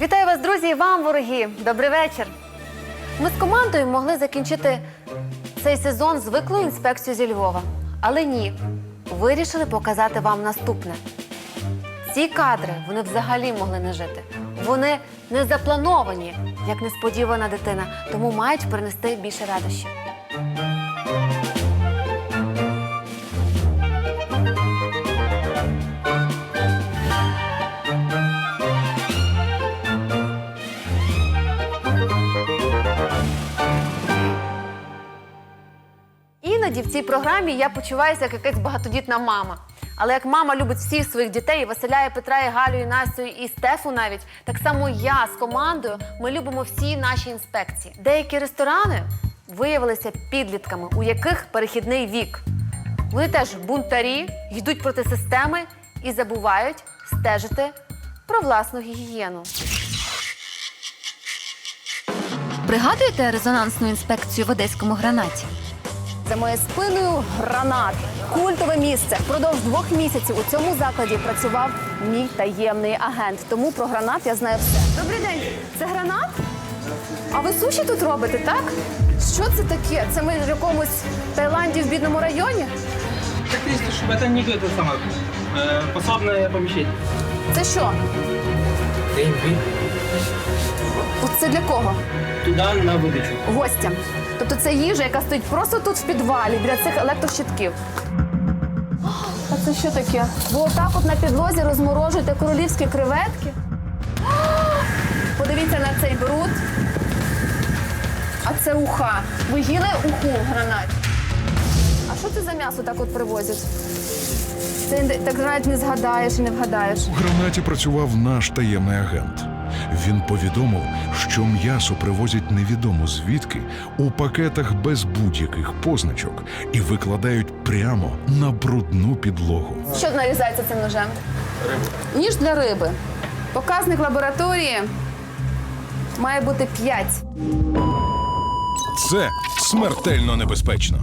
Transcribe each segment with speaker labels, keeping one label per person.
Speaker 1: Вітаю вас, друзі, і вам, вороги! Добрий вечір. Ми з командою могли закінчити цей сезон звиклою інспекцією зі Львова. Але ні, вирішили показати вам наступне. Ці кадри вони взагалі могли не жити. Вони не заплановані, як несподівана дитина, тому мають принести більше радощів. Цій програмі я почуваюся як якась багатодітна мама. Але як мама любить всіх своїх дітей, і Василя, і Петра, і Галю, і Настю, і Стефу навіть, так само я з командою ми любимо всі наші інспекції. Деякі ресторани виявилися підлітками, у яких перехідний вік. Вони теж бунтарі, йдуть проти системи і забувають стежити про власну гігієну.
Speaker 2: Пригадуєте резонансну інспекцію в одеському гранаті?
Speaker 1: За моєю спиною гранат. Культове місце. Впродовж двох місяців у цьому закладі працював мій таємний агент. Тому про гранат я знаю все. Добрий день, це гранат? А ви суші тут робите, так? Що це таке? Це ми в якомусь Таїланді в бідному районі?
Speaker 3: Так если чтобы это не это самое э, пособное помещение.
Speaker 1: Це що? От це для кого?
Speaker 3: Туда на выдачу.
Speaker 1: Гостям. Тобто це їжа, яка стоїть просто тут в підвалі біля цих електрощитків. А це що таке? Ви отак от на підлозі розморожуєте королівські креветки? Подивіться на цей бруд. А це уха. Ви їли уху в гранаті? А що це за м'ясо так от привозять? Це так навіть не згадаєш і не вгадаєш.
Speaker 4: У гранаті працював наш таємний агент. Він повідомив, що м'ясо привозять невідомо звідки у пакетах без будь-яких позначок і викладають прямо на брудну підлогу.
Speaker 1: Що нарізається цим ножем? Ніж для риби. Показник лабораторії має бути 5.
Speaker 4: Це смертельно небезпечно.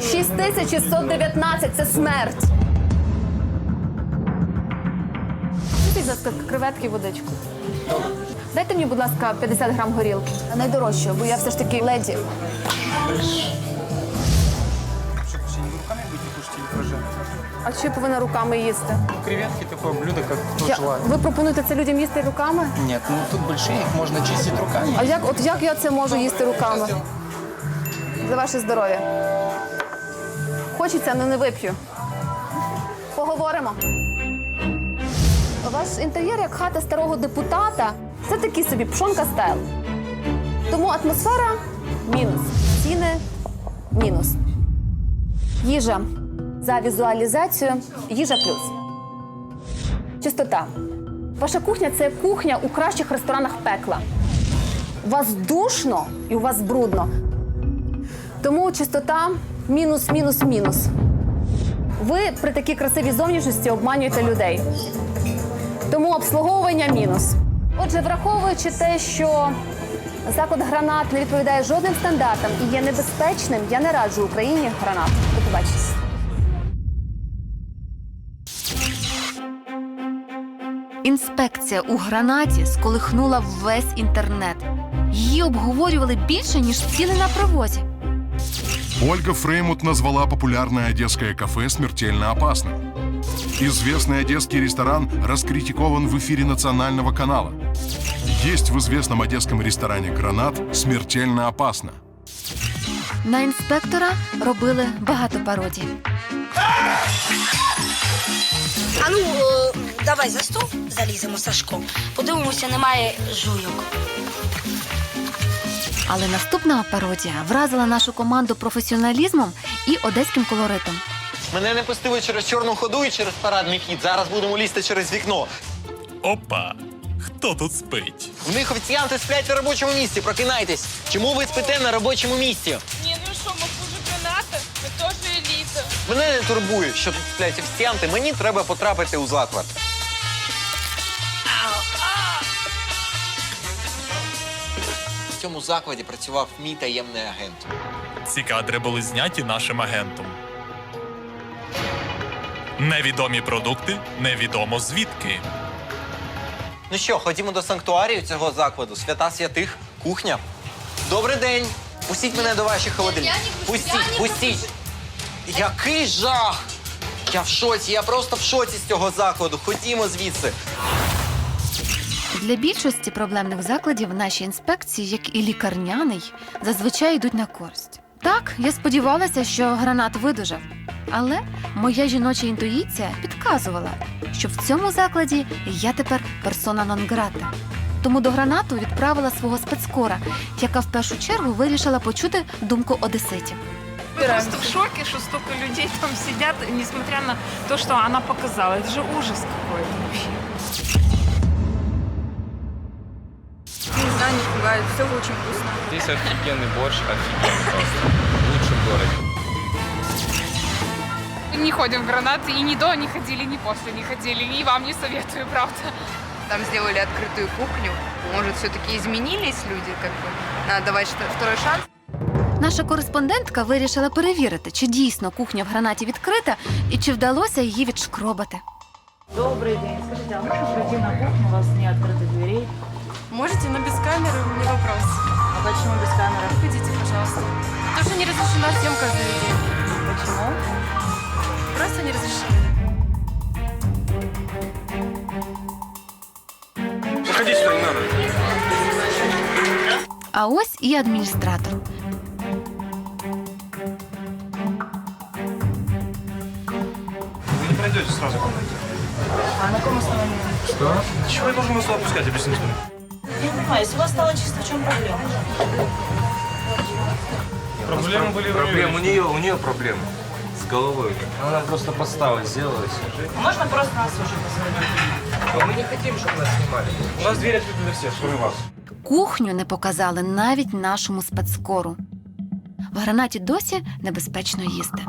Speaker 1: 6619 це смерть. Купіть, будь ласка, креветки і водичку. Дайте мені, будь ласка, 50 грам горілки. Найдорожче, бо я все ж таки леді.
Speaker 5: Что, кушать не руками будете кушать или тоже?
Speaker 1: А що я повинна руками їсти?
Speaker 5: Креветки такое блюдо, как кто
Speaker 1: Я...
Speaker 5: желает.
Speaker 1: Ви пропонуєте це людям їсти руками?
Speaker 5: Нет, ну тут большие, их можно чистить руками.
Speaker 1: А як, от як я це можу їсти руками? За ваше здоров'я. Хочеться, але не вип'ю. Поговоримо. Ваш інтер'єр як хата старого депутата. Це такий собі пшонка стайл. Тому атмосфера мінус. Ціни мінус. Їжа за візуалізацію, їжа плюс. Чистота. Ваша кухня це кухня у кращих ресторанах пекла. У вас душно і у вас брудно. Тому чистота мінус, мінус, мінус. Ви при такій красивій зовнішності обманюєте людей. Тому обслуговування мінус. Отже, враховуючи те, що заклад гранат не відповідає жодним стандартам і є небезпечним, я не раджу Україні гранат. До побачення.
Speaker 2: Інспекція у гранаті сколихнула весь інтернет. Її обговорювали більше, ніж ціни на привозі.
Speaker 4: Ольга Фреймут назвала популярное одесское кафе смертельно опасным. Известный одесский ресторан раскритикован в эфире национального канала. Есть в известном одесском ресторане «Гранат» смертельно опасно.
Speaker 2: На інспектора робили багато пародій.
Speaker 6: А ну, е, давай за стол заліземо Сашко. Подивимося, немає жуйок.
Speaker 2: Але наступна пародія вразила нашу команду професіоналізмом і одеським колоритом.
Speaker 7: Мене не пустили через чорну ходу і через парадний хід. Зараз будемо лізти через вікно.
Speaker 8: Опа! Хто тут спить?
Speaker 7: В них офіціанти сплять на робочому місці. Прокинайтесь. Чому ви спите на робочому місці?
Speaker 9: Не, ну что, мы хуже граната? Мы тоже элита.
Speaker 7: Мене не турбує, що тут сплять офіціанти. Мені треба потрапити у заклад. В цьому закладі працював мій таємний агент.
Speaker 8: Ці кадри були зняті нашим агентом. Невідомі продукти, невідомо звідки.
Speaker 7: Ну що, ходімо до санктуарію цього закладу. Свята святих, кухня. Добрий день. Пустіть мене до ваших холодильників. Пустіть, пустіть. Який жах! Я в шоці, я просто в шоці з цього закладу. Ходімо звідси.
Speaker 2: Для більшості проблемних закладів наші інспекції, як і лікарняний, зазвичай йдуть на користь. Так, я сподівалася, що гранат видужав. Але моя жіноча інтуїція підказувала, що в цьому закладі я тепер персона нон-грата. Тому до гранату відправила свого спецкора, яка в першу чергу вирішила почути думку одеситів.
Speaker 9: Просто в шоке, что столько людей там сидят, несмотря на то, что она показала. Это же ужас какой-то.
Speaker 10: знаю, не пугает, все очень вкусно.
Speaker 5: Здесь офигенный борщ, офигенный просто. Лучше в городе.
Speaker 9: Не ходим в гранаты, и ни до не ходили, ни после не ходили. И вам не советую, правда.
Speaker 10: Там сделали открытую кухню. Может, все-таки изменились люди, как бы. Надо давать что- второй шанс.
Speaker 2: Наша кореспондентка вирішила перевірити, чи дійсно кухня в гранаті відкрита і чи вдалося її відшкробати.
Speaker 11: Добрый день. Скажите, а можно пройти на кухню? У вас не открытых дверей.
Speaker 9: Можете, но без камеры у меня вопрос.
Speaker 11: А почему без камеры?
Speaker 9: Выходите, пожалуйста. Потому что не разрешена съемка заведения.
Speaker 11: Почему?
Speaker 9: Просто не разрешена.
Speaker 2: А ось і адміністратор.
Speaker 3: Вы не пройдете сразу ко мне.
Speaker 11: А на каком основании?
Speaker 3: Чего я должен вас опускать, объясните мне?
Speaker 11: Я не понимаю, если у вас стало чисто, в чем проблема?
Speaker 3: Проблемы были в
Speaker 5: Проблем у нее, у нее проблемы с головой. Она просто подставы сделала и все.
Speaker 11: Можно просто нас уже посмотреть?
Speaker 5: Но мы не хотим, чтобы нас снимали.
Speaker 3: У нас дверь открыта для всех, кроме вас.
Speaker 2: Кухню не показали навіть нашому спецкору. В гранаті досі небезпечно їсти.